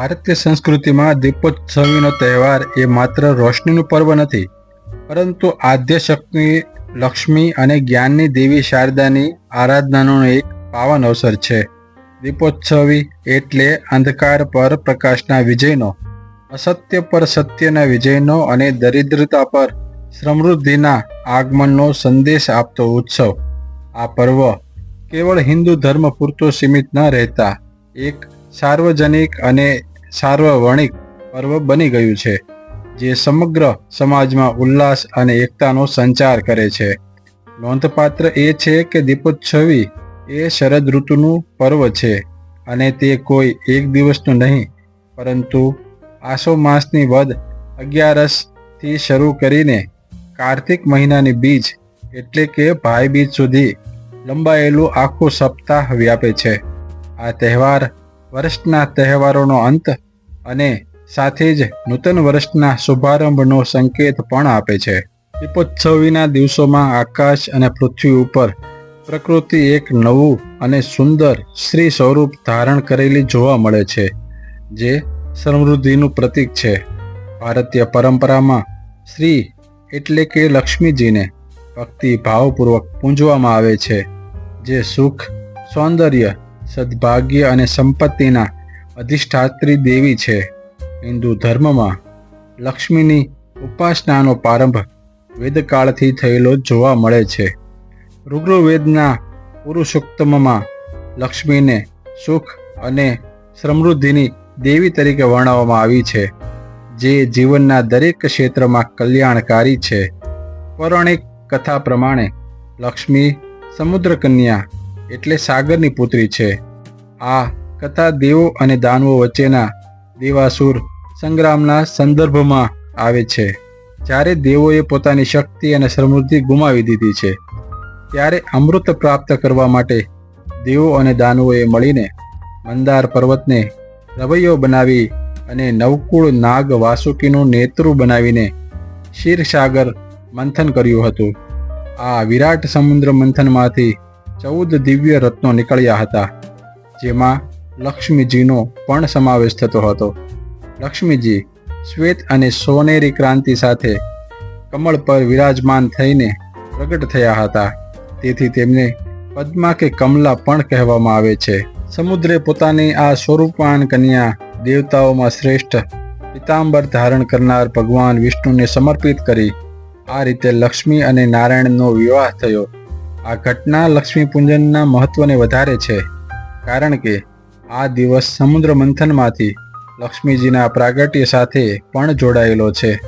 ભારતીય સંસ્કૃતિમાં દીપોત્સવીનો તહેવાર એ માત્ર રોશનીનું પર્વ નથી, પરંતુ આદ્યશક્તિ લક્ષ્મી અને જ્ઞાનની દેવી શારદાની આરાધનાનો એક પાવન અવસર છે. દીપોત્સવી એટલે અંધકાર પર પ્રકાશના વિજયનો, અસત્ય પર સત્યના વિજયનો અને દરિદ્રતા પર સમૃદ્ધિના આગમનનો સંદેશ આપતો ઉત્સવ. આ પર્વ કેવળ હિન્દુ ધર્મ પૂરતો સીમિત ન રહેતા, એક સાર્વજનિક અને સાર્વવણિક પર્વ બની ગયું છે, જે સમગ્ર સમાજમાં ઉલ્લાસ અને એકતાનો સંચાર કરે છે. નોંધપાત્ર એ છે કે દીપોત્સવી એ શરદ ઋતુનું પર્વ છે અને તે કોઈ એક દિવસનું નહીં, પરંતુ આસો માસની વદ અગિયારસથી શરૂ કરીને કાર્તિક મહિનાની બીજ એટલે કે ભાઈ બીજ સુધી લંબાયેલું આખું સપ્તાહ વ્યાપે છે. આ તહેવાર વર્ષના તહેવારોનો અંત અને સાથે જ નૂતન વર્ષના શુભારંભનો સંકેત પણ આપે છે. દીપોત્સવીના દિવસોમાં આકાશ અને પૃથ્વી ઉપર પ્રકૃતિ એક નવું અને સુંદર શ્રી સ્વરૂપ ધારણ કરેલી જોવા મળે છે, જે સમૃદ્ધિનું પ્રતીક છે. ભારતીય પરંપરામાં શ્રી એટલે કે લક્ષ્મીજીને ભક્તિ ભાવપૂર્વક પૂંજવામાં આવે છે, જે સુખ, સૌંદર્ય સદભાગ્ય અને સંપત્તિના અધિષ્ઠાત્રી દેવી છે. હિન્દુ ધર્મમાં લક્ષ્મીની ઉપાસનાનો પ્રારંભ વેદકાળથી થયેલો જોવા મળે છે. ઋગ્રવેદના પુરુષોત્તમમાં લક્ષ્મીને સુખ અને સમૃદ્ધિની દેવી તરીકે વર્ણવવામાં આવી છે, જે જીવનના દરેક ક્ષેત્રમાં કલ્યાણકારી છે. પૌરાણિક કથા પ્રમાણે લક્ષ્મી સમુદ્ર કન્યા એટલે સાગરની પુત્રી છે. આ કથા દેવો અને દાનવો વચ્ચેના દેવાસુર સંગ્રામના સંદર્ભમાં આવે છે. જ્યારે દેવોએ પોતાની શક્તિ અને સમૃદ્ધિ ગુમાવી દીધી છે, ત્યારે અમૃત પ્રાપ્ત કરવા માટે દેવો અને દાનવોએ મળીને મંદાર પર્વતને રવૈયો બનાવી અને નવકુળ નાગ વાસુકીનું નેતૃ બનાવીને ક્ષીરસાગર મંથન કર્યું હતું. આ વિરાટ સમુદ્ર મંથનમાંથી ચૌદ દિવ્ય રત્નો નીકળ્યા હતા, જેમાં લક્ષ્મીજીનો પણ સમાવેશ થતો હતો. લક્ષ્મીજી શ્વેત અને સોનેરી ક્રાંતિ સાથે કમળ પર વિરાજમાન થઈને પ્રગટ થયા હતા. તેથી તેમને પદ્મા કે કમલા પણ કહેવામાં આવે છે. સમુદ્રે પોતાની આ સ્વરૂપાન કન્યા દેવતાઓમાં શ્રેષ્ઠ પિતાંબર ધારણ કરનાર ભગવાન વિષ્ણુને સમર્પિત કરી આ રીતે લક્ષ્મી અને નારાયણનો વિવાહ થયો. આ ઘટના લક્ષ્મી પૂજનના મહત્વને વધારે છે, કારણ કે આ દિવસ સમુદ્ર મંથનમાંથી લક્ષ્મીજીના પ્રાગટ્ય સાથે પણ જોડાયેલો છે.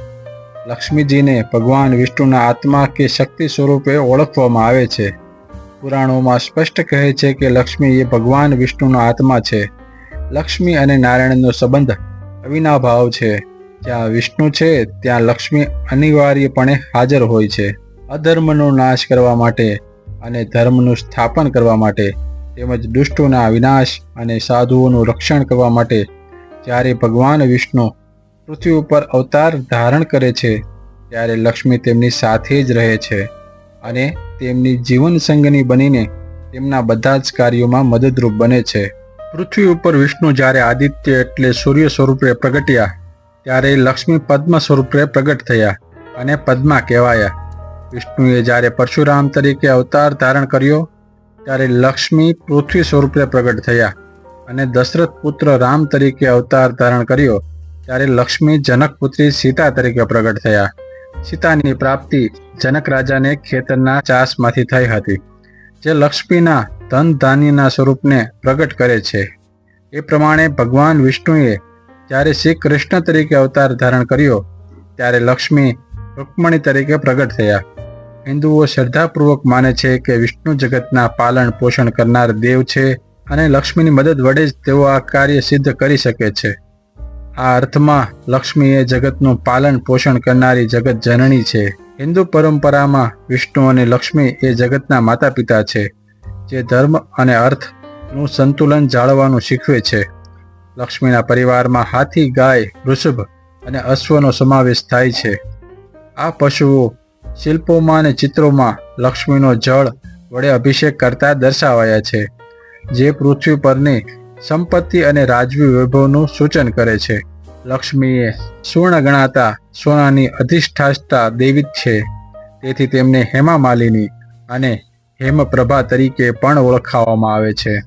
લક્ષ્મીજીને ભગવાન વિષ્ણુના આત્મા કે શક્તિ સ્વરૂપે ઓળખવામાં આવે છે. પુરાણોમાં સ્પષ્ટ કહે છે કે લક્ષ્મી એ ભગવાન વિષ્ણુનો આત્મા છે. લક્ષ્મી અને નારાયણનો સંબંધ અવિનાભાવ છે. જ્યાં વિષ્ણુ છે, ત્યાં લક્ષ્મી અનિવાર્યપણે હાજર હોય છે. અધર્મનો નાશ કરવા માટે અને ધર્મનું સ્થાપન કરવા માટે તેમજ દુષ્ટોના વિનાશ અને સાધુઓનું રક્ષણ કરવા માટે જ્યારે ભગવાન વિષ્ણુ પૃથ્વી ઉપર અવતાર ધારણ કરે છે, ત્યારે લક્ષ્મી તેમની સાથે જ રહે છે અને તેમની જીવન સંગની બનીને તેમના બધા જ કાર્યોમાં મદદરૂપ બને છે. પૃથ્વી ઉપર વિષ્ણુ જ્યારે આદિત્ય એટલે સૂર્ય સ્વરૂપે પ્રગટ્યા, ત્યારે લક્ષ્મી પદ્મ સ્વરૂપે પ્રગટ થયા અને પદ્મા કહેવાયા. વિષ્ણુએ જ્યારે પરશુરામ તરીકે અવતાર ધારણ કર્યો, ત્યારે લક્ષ્મી પૃથ્વી સ્વરૂપે પ્રગટ થયા અને દશરથ પુત્ર રામ તરીકે અવતાર ધારણ કર્યો, ત્યારે લક્ષ્મી જનક પુત્રી સીતા તરીકે પ્રગટ થયા. સીતાની પ્રાપ્તિ જનક રાજાને ખેતરના ચાસમાંથી થઈ હતી, જે લક્ષ્મીના ધન ધાન્યના સ્વરૂપને પ્રગટ કરે છે. એ પ્રમાણે ભગવાન વિષ્ણુએ જ્યારે શ્રી કૃષ્ણ તરીકે અવતાર ધારણ કર્યો, ત્યારે લક્ષ્મી રૂકમણી તરીકે પ્રગટ થયા. હિન્દુઓ શ્રદ્ધાપૂર્વક માને છે કે વિષ્ણુ જગતના પાલન પોષણ કરનાર દેવ છે અને લક્ષ્મીની મદદ વડે જ તેઓ આ કાર્ય સિદ્ધ કરી શકે છે. આ અર્થમાં લક્ષ્મી એ જગતનું પાલન પોષણ કરનારી જગત જનની છે. હિન્દુ પરંપરામાં, વિષ્ણુ અને લક્ષ્મી એ જગતના માતા પિતા છે, જે ધર્મ અને અર્થનું સંતુલન જાળવવાનું શીખવે છે. લક્ષ્મીના પરિવારમાં હાથી, ગાય, વૃષભ અને અશ્વનો સમાવેશ થાય છે. આ પશુઓ શિલ્પોમાં અને ચિત્રોમાં લક્ષ્મીનો જળ વડે અભિષેક કરતા દર્શાવાયા છે, જે પૃથ્વી પરની સંપત્તિ અને રાજવી વૈભવનું સૂચન કરે છે. લક્ષ્મીએ સુવર્ણ ગણાતા સોનાની અધિષ્ઠાતા દેવી છે. તેથી તેમને હેમા માલિની અને હેમપ્રભા તરીકે પણ ઓળખાવવામાં આવે છે.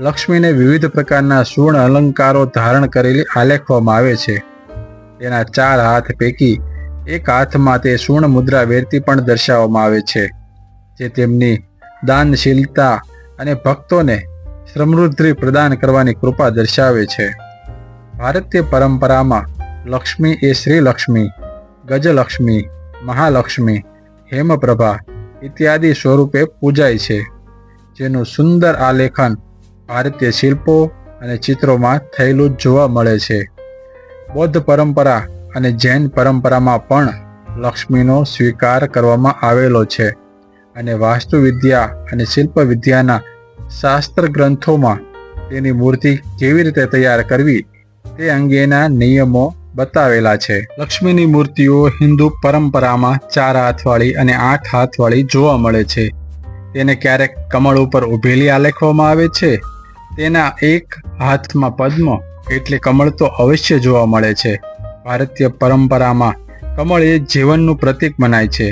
લક્ષ્મીને વિવિધ પ્રકારના સુવર્ણ અલંકારો ધારણ કરેલી આલેખવામાં આવે છે. તેના ચાર હાથ પૈકી એક હાથમાં તે સુવર્ણ મુદ્રા વેરતી પણ દર્શાવવામાં આવે છે, જે તેમની દાનશીલતા અને ભક્તોને સમૃદ્ધિ પ્રદાન કરવાની કૃપા દર્શાવે છે. ભારતીય પરંપરામાં લક્ષ્મી એ શ્રી લક્ષ્મી ગજલક્ષ્મી, મહાલક્ષ્મી, હેમપ્રભા ઇત્યાદિ સ્વરૂપે પૂજાય છે, જેનું સુંદર આલેખન ભારતીય શિલ્પો અને ચિત્રોમાં થયેલું જોવા મળે છે. બૌદ્ધ પરંપરા અને જૈન પરંપરામાં પણ લક્ષ્મીનો સ્વીકાર કરવામાં આવેલો છે. અને વાસ્તુવિદ્યા અને શિલ્પ વિદ્યાના શાસ્ત્ર ગ્રંથોમાં તેની મૂર્તિ કેવી રીતે તૈયાર કરવી તે અંગેના નિયમો બતાવેલા છે. લક્ષ્મીની મૂર્તિઓ હિન્દુ પરંપરામાં ચાર હાથવાળી અને આઠ હાથવાળી જોવા મળે છે. તેને ક્યારેક કમળ ઉપર ઉભેલી આલેખવામાં આવે છે. તેના એક હાથમાં પદ્મ એટલે કમળ તો અવશ્ય જોવા મળે છે. ભારતીય પરંપરામાં કમળ એ જીવનનું પ્રતીક મનાય છે.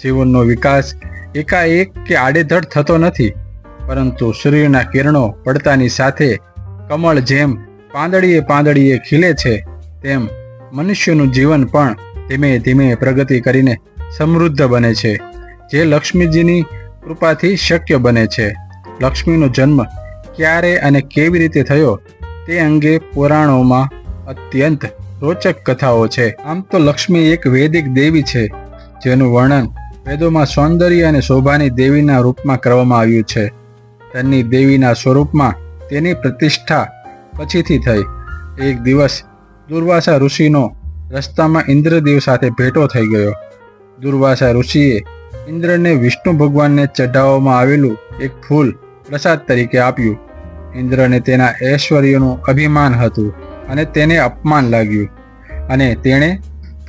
જીવનનો વિકાસ એકાએક કે આડેધડ થતો નથી, પરંતુ સૂર્યના કિરણો પડતાની સાથે કમળ જેમ પાંદડીએ પાંદડીએ ખીલે છે, તેમ મનુષ્યનું જીવન પણ ધીમે ધીમે પ્રગતિ કરીને સમૃદ્ધ બને છે, જે લક્ષ્મીજીની કૃપાથી શક્ય બને છે. લક્ષ્મીનો જન્મ ક્યારે અને કેવી રીતે થયો તે અંગે પુરાણોમાં અત્યંત રોચક કથાઓ છે. આમ તો લક્ષ્મી એક વૈદિક દેવી છે, જેનું વર્ણન વેદોમાં સૌંદર્ય અને શોભાની દેવીના રૂપમાં કરવામાં આવ્યું છે. તેની દેવીના સ્વરૂપમાં તેની પ્રતિષ્ઠા પછીથી થઈ. એક દિવસ દુર્વાસા ઋષિનો રસ્તામાં ઇન્દ્રદેવ સાથે ભેટો થઈ ગયો. દુર્વાસા ઋષિએ ઇન્દ્રને વિષ્ણુ ભગવાનને ચઢાવવામાં આવેલું એક ફૂલ પ્રસાદ તરીકે આપ્યું. ઇન્દ્રને તેના ઐશ્વર્યનું અભિમાન હતું. અને તેને અપમાન લાગ્યું. અને તેણે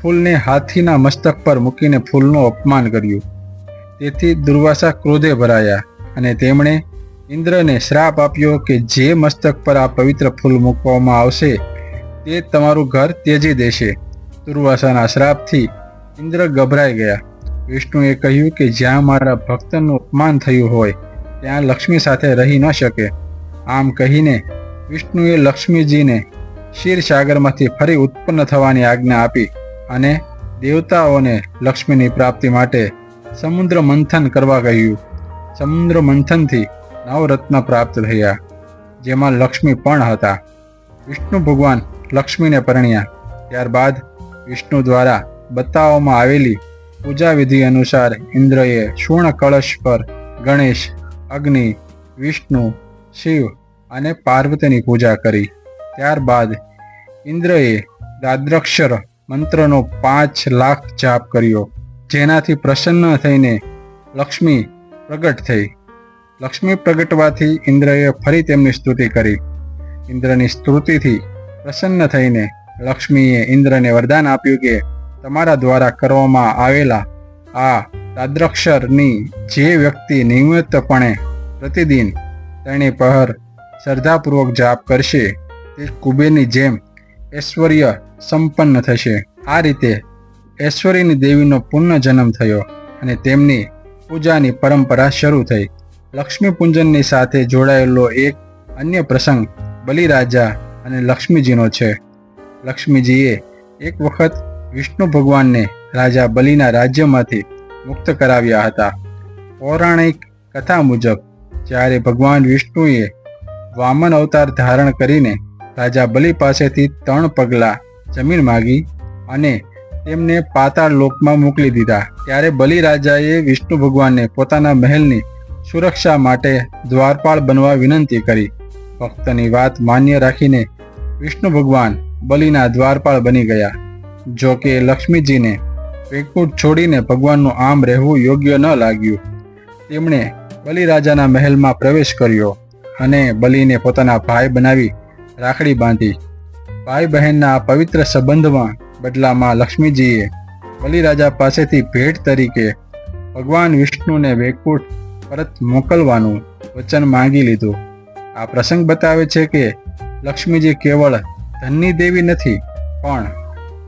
ફૂલને હાથીના મસ્તક પર મૂકીને ફૂલનું અપમાન કર્યું. તેથી દુર્વાસા ક્રોધે ભરાયા અને તેમણે ઇન્દ્રને શ્રાપ આપ્યો કે જે મસ્તક પર આ પવિત્ર ફૂલ મૂકવામાં આવશે, તે તમારું ઘર તેજી દેશે. દુર્વાસાના શ્રાપથી ઇન્દ્ર ગભરાઈ ગયા. વિષ્ણુએ કહ્યું કે જ્યાં મારા ભક્તનું અપમાન થયું હોય, ત્યાં લક્ષ્મી સાથે રહી ન શકે. આમ કહીને વિષ્ણુએ લક્ષ્મીજીને ક્ષીરસાગરમાંથી ફરી ઉત્પન્ન થવાની આજ્ઞા આપી અને દેવતાઓને લક્ષ્મીની પ્રાપ્તિ માટે સમુદ્ર મંથન કરવા કહ્યું. સમુદ્ર મંથનથી નવરત્ન પ્રાપ્ત થયા, જેમાં લક્ષ્મી પણ હતા. વિષ્ણુ ભગવાન લક્ષ્મીને પરણ્યા. ત્યારબાદ વિષ્ણુ દ્વારા બતાવવામાં આવેલી પૂજા વિધિ અનુસાર ઇન્દ્રએ સુવર્ણ કળશ પર ગણેશ, અગ્નિ, વિષ્ણુ, શિવ અને પાર્વતીની પૂજા કરી. ત્યારબાદ ઇન્દ્રએ દાદ્રક્ષર મંત્રનો પાંચ લાખ જાપ કર્યો, જેનાથી પ્રસન્ન થઈને લક્ષ્મી પ્રગટ થઈ. લક્ષ્મી પ્રગટવાથી ઇન્દ્રએ ફરી તેમની સ્તુતિ કરી. ઇન્દ્રની સ્તુતિથી પ્રસન્ન થઈને લક્ષ્મીએ ઇન્દ્રને વરદાન આપ્યું કે તમારા દ્વારા કરવામાં આવેલા આ દાદ્રક્ષરની જે વ્યક્તિ નિયમિતપણે પ્રતિદિન તેની પહર શ્રદ્ધાપૂર્વક જાપ કરશે તે કુબેરની જેમ ઐશ્વર્ય સંપન્ન થશે. આ રીતે ઐશ્વર્યની દેવીનો પુનઃજન્મ થયો અને તેમની પૂજાની પરંપરા શરૂ થઈ. લક્ષ્મી પૂજનની સાથે જોડાયેલો એક અન્ય પ્રસંગ બલિરાજા અને લક્ષ્મીજીનો છે. લક્ષ્મીજીએ એક વખત વિષ્ણુ ભગવાનને રાજા બલિના રાજ્યમાંથી મુક્ત કરાવ્યા હતા. પૌરાણિક કથા મુજબ જ્યારે ભગવાન વિષ્ણુએ વામન અવતાર ધારણ કરીને રાજા બલિ પાસેથી ત્રણ પગલા જમીન માગી અને તેમને પાતાળ લોકમાં મોકલી દીધા. ત્યારે બલિ રાજાએ વિષ્ણુ ભગવાનને પોતાના મહેલની સુરક્ષા માટે દ્વારપાળ બનવા વિનંતી કરી. ભક્તની વાત માન્ય રાખીને વિષ્ણુ ભગવાન બલિના દ્વારપાળ બની ગયા. જો કે લક્ષ્મીજીને વૈકુંઠ છોડીને ભગવાનનું આમ રહેવું યોગ્ય ન લાગ્યું. તેમણે બલિરાજાના મહેલમાં પ્રવેશ કર્યો અને બલિને પોતાના ભાઈ બનાવી રાખડી બાંધી. ભાઈ બહેનના પવિત્ર સંબંધમાં બદલામાં લક્ષ્મીજીએ બલિરાજા પાસેથી ભેટ તરીકે ભગવાન વિષ્ણુને વૈકુંઠ પરત મોકલવાનું વચન માંગી લીધું. આ પ્રસંગ બતાવે છે કે લક્ષ્મીજી કેવળ ધનની દેવી નથી, પણ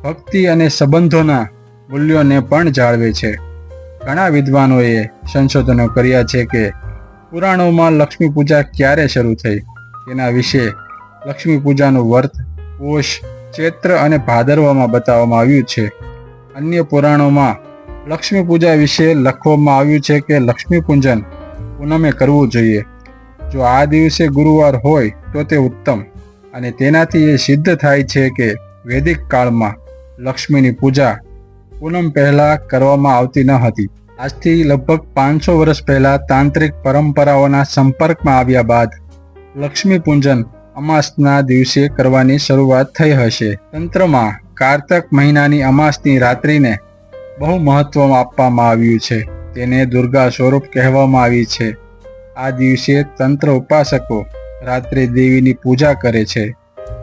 ભક્તિ અને સંબંધોના મૂલ્યોને પણ જાળવે છે. ઘણા વિદ્વાનોએ સંશોધનો કર્યા છે કે પુરાણોમાં લક્ષ્મી પૂજા ક્યારે શરૂ થઈ, તેના વિશે લક્ષ્મી પૂજાનું વર્ત, પોષ, ચૈત્ર અને ભાદરવામાં બતાવવામાં આવ્યું છે. અન્ય પુરાણોમાં લક્ષ્મી પૂજા વિશે લખવામાં આવ્યું છે કે લક્ષ્મી પૂજન પૂનમે કરવું જોઈએ. જો આ દિવસે ગુરુવાર હોય તો તે ઉત્તમ અને તેનાથી એ સિદ્ધ થાય છે કે વૈદિક કાળમાં લક્ષ્મીની પૂજા પૂનમ પહેલા કરવામાં આવતી ન હતી. આજથી લગભગ પાંચસો વર્ષ પહેલા તાંત્રિક પરંપરાઓના સંપર્કમાં આવ્યા બાદ લક્ષ્મી પૂજન અમાસના દિવસે કરવાની શરૂઆત થઈ હશે. તંત્રમાં કારતક મહિનાની અમાસની રાત્રિને બહુ મહત્વ આપવામાં આવ્યું છે. તેને દુર્ગા સ્વરૂપ કહેવામાં આવી છે. આ દિવસે તંત્ર ઉપાસકો રાત્રે દેવીની પૂજા કરે છે.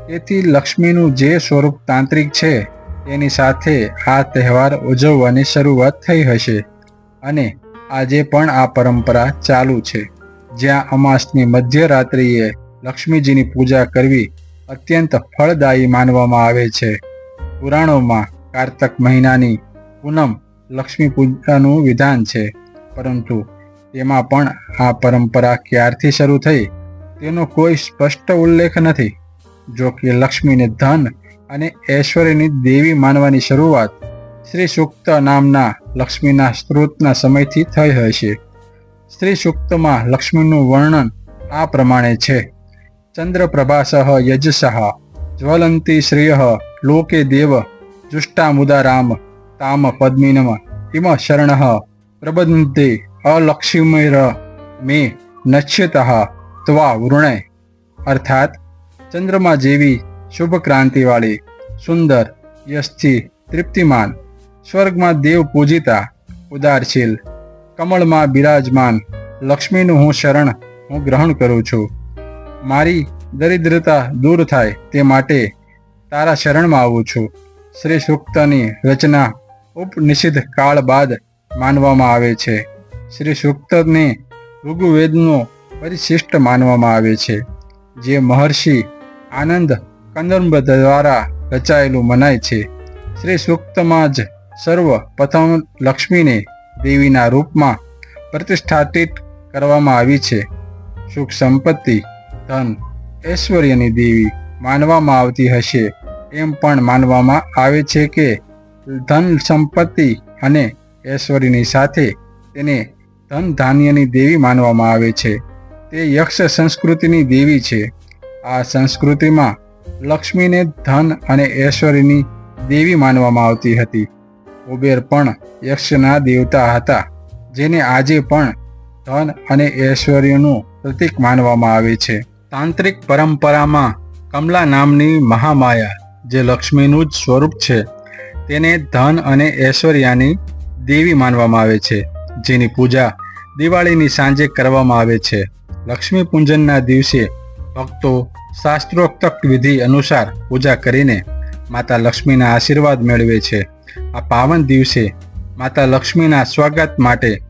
તેથી લક્ષ્મીનું જે સ્વરૂપ તાંત્રિક છે, તેની સાથે આ તહેવાર ઉજવવાની શરૂઆત થઈ હશે. અને આજે પણ આ પરંપરા ચાલુ છે. જ્યાં અમાસની મધ્યરાત્રિએ લક્ષ્મીજીની પૂજા કરવી અત્યંત ફળદાયી માનવામાં આવે છે. પુરાણોમાં કારતક મહિનાની પૂનમ લક્ષ્મી પૂજાનું વિધાન છે, પરંતુ તેમાં પણ આ પરંપરા ક્યારથી શરૂ થઈ તેનો કોઈ સ્પષ્ટ ઉલ્લેખ નથી. જો કે લક્ષ્મીને ધન અને ઐશ્વર્યની દેવી માનવાની શરૂઆત શ્રી સુક્ત નામના લક્ષ્મીના સ્ત્રોતના સમયથી થઈ હશે. શ્રી સુક્તમાં લક્ષ્મીનું વર્ણન આ પ્રમાણે છે. ચંદ્રપ્રભાસઃ યજસ જ્વલંતી શ્રેય લોકે દેવ જુષ્ટામુદારામ તામ પદ્મિનમ ઇમ શરણ પ્રબંધે અલક્ષ્મીર મે નશ્યતઃ ત્વા વૃણય અર્થાત ચંદ્રમા જેવી શુભ ક્રાંતિવાળી સુંદર યશથી તૃપ્તિમાન સ્વર્ગમાં દેવ પૂજિતા ઉદારશીલ કમળમાં બિરાજમાન લક્ષ્મીનું હું શરણ હું ગ્રહણ કરું છું મારી દરિદ્રતા દૂર થાય તે માટે તારા શરણમાં આવું છું. શ્રી સૂક્તની રચના ઉપનિષિદ્ધ કાળ બાદ માનવામાં આવે છે. શ્રી સૂક્તને ઋગ્વેદનો પરિશિષ્ટ માનવામાં આવે છે. જે મહર્ષિ આનંદ કંદર્બ દ્વારા રચાયેલું મનાય છે. શ્રી સૂક્તમાં જ સર્વ પ્રથમ લક્ષ્મીને દેવીના રૂપમાં પ્રતિષ્ઠાપિત કરવામાં આવી છે. સુખ સંપત્તિ ધન ઐશ્વર્યની દેવી માનવામાં આવતી હશે. એમ પણ માનવામાં આવે છે કે ધન સંપત્તિ અને ઐશ્વર્યની સાથે તેને ધન ધાન્યની દેવી માનવામાં આવે છે. તે યક્ષ સંસ્કૃતિની દેવી છે. આ સંસ્કૃતિમાં લક્ષ્મીને ધન અને ઐશ્વર્યની દેવી માનવામાં આવતી હતી. કુબેર પણ યક્ષના દેવતા હતા, જેને આજે પણ ધન અને ઐશ્વર્યનું પ્રતીક માનવામાં આવે છે. તાંત્રિક પરંપરામાં કમલા નામની મહામાયા, જે લક્ષ્મીનું જ સ્વરૂપ છે, તેને ધન અને ઐશ્વર્યાની દેવી માનવામાં આવે છે, જેની પૂજા દિવાળીની સાંજે કરવામાં આવે છે. લક્ષ્મી પૂજનના દિવસે ભક્તો શાસ્ત્રોક્ત વિધિ અનુસાર પૂજા કરીને માતા લક્ષ્મીના આશીર્વાદ મેળવે છે. આ પાવન દિવસે માતા લક્ષ્મીના સ્વાગત માટે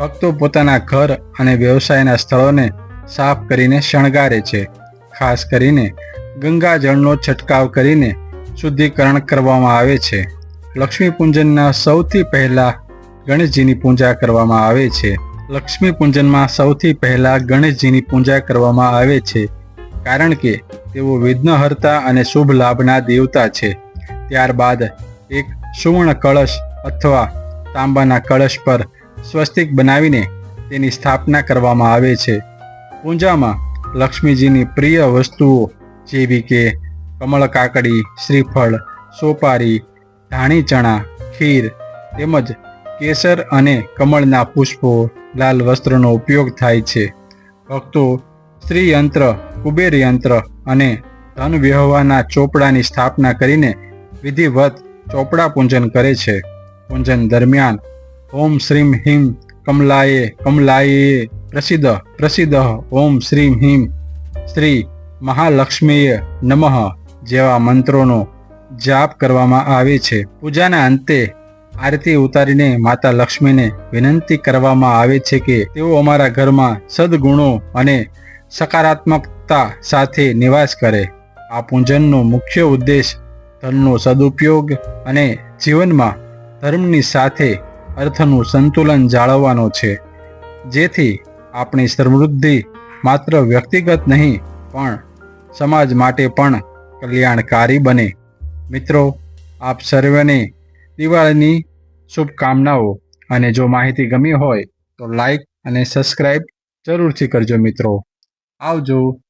ભક્તો પોતાના ઘર અને વ્યવસાયના સ્થળોને સાફ કરીને શણગારે છે. ખાસ કરીને ગંગાજળનો છંટકાવ કરીને શુદ્ધિકરણ કરવામાં આવે છે. લક્ષ્મી પૂજનના સૌથી પહેલા ગણેશજીની પૂજા કરવામાં આવે છે. લક્ષ્મી પૂજનમાં સૌથી પહેલા ગણેશજીની પૂજા કરવામાં આવે છે. કારણ કે તેઓ વિઘ્નહર્તા અને શુભ લાભના દેવતા છે. ત્યારબાદ એક સુવર્ણ કળશ અથવા તાંબાના કળશ પર સ્વસ્તિક બનાવીને તેની સ્થાપના કરવામાં આવે છે. પૂજામાં લક્ષ્મીજીની પ્રિય વસ્તુઓ જેવી કે કમળ કાકડી, શ્રીફળ, સોપારી, ધાણી ચણા, ખીર તેમજ કેસર અને કમળના પુષ્પો લાલ વસ્ત્રનો ઉપયોગ થાય છે. ભક્તો સ્ત્રી યંત્ર કુબેર યંત્ર અને ધન વ્યવહારના ચોપડાની સ્થાપના કરીને વિધિવત ચોપડા પૂજન કરે છે. પૂજન દરમિયાન ઓમ શ્રીમ હિમ કમલાયે કમલાયે પ્રસિદ્ધ પ્રસિદ્ધ ઓમ શ્રીમ હિમ શ્રી મહાલક્ષ્મીય નમઃ જેવા મંત્રોનો જાપ કરવામાં આવે છે. પૂજાના અંતે આરતી ઉતારીને માતા લક્ષ્મીને વિનંતી કરવામાં આવે છે કે તેઓ અમારા ઘરમાં સદગુણો અને સકારાત્મકતા સાથે નિવાસ કરે. આ પૂજનનો મુખ્ય ઉદ્દેશ ધનનો સદુપયોગ અને જીવનમાં ધર્મની સાથે અર્થનું સંતુલન જાળવવાનો છે. જેથી આપણી સમૃદ્ધિ માત્ર વ્યક્તિગત નહીં, પણ સમાજ માટે પણ કલ્યાણકારી બને. મિત્રો, આપ સર્વેને દિવાળીની શુભકામનાઓ અને જો માહિતી ગમી હોય તો લાઈક અને સબસ્ક્રાઈબ જરૂરથી કરજો મિત્રો. આવજો.